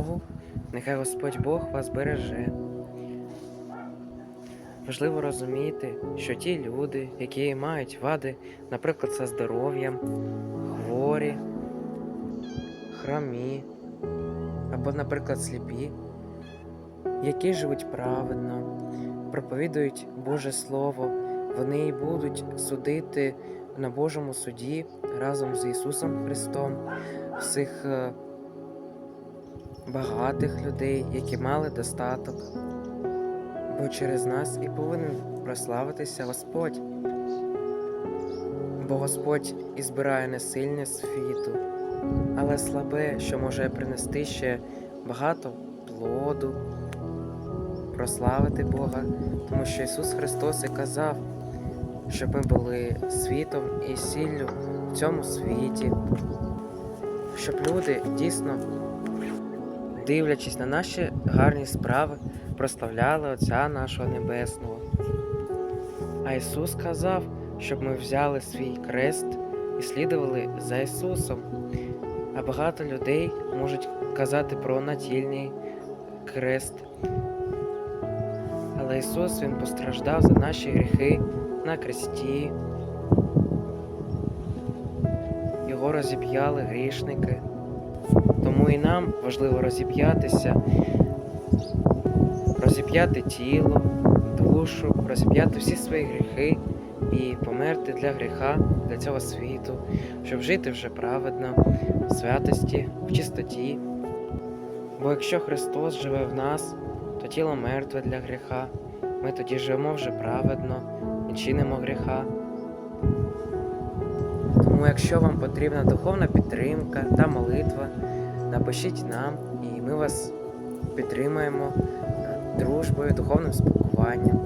Богу, нехай Господь Бог вас береже. Важливо розуміти, що ті люди, які мають вади, наприклад, за здоров'ям, хворі, хромі або, наприклад, сліпі, які живуть праведно, проповідують Боже Слово, вони й будуть судити на Божому суді разом з Ісусом Христом всіх е, багатих людей, які мали достаток. Бо через нас і повинен прославитися Господь. Бо Господь і збирає не сильне світу, але слабе, що може принести ще багато плоду, прославити Бога, тому що Ісус Христос і казав, щоб ми були світом і сіллю в цьому світі, щоб люди дійсно, дивлячись на наші гарні справи, прославляли Отця нашого Небесного. А Ісус сказав, щоб ми взяли свій крест і слідували за Ісусом. А багато людей можуть казати про натільний крест. Але Ісус Він постраждав за наші гріхи на кресті. Його розіп'яли грішники. Тому і нам важливо розіп'ятися, розіп'яти тіло, душу, розіп'яти всі свої гріхи і померти для гріха, для цього світу, щоб жити вже праведно, в святості, в чистоті. Бо якщо Христос живе в нас, то тіло мертве для гріха, ми тоді живемо вже праведно і чинимо гріха. Тому, якщо вам потрібна духовна підтримка та молитва, напишіть нам, і ми вас підтримаємо е, дружбою, духовним спілкуванням.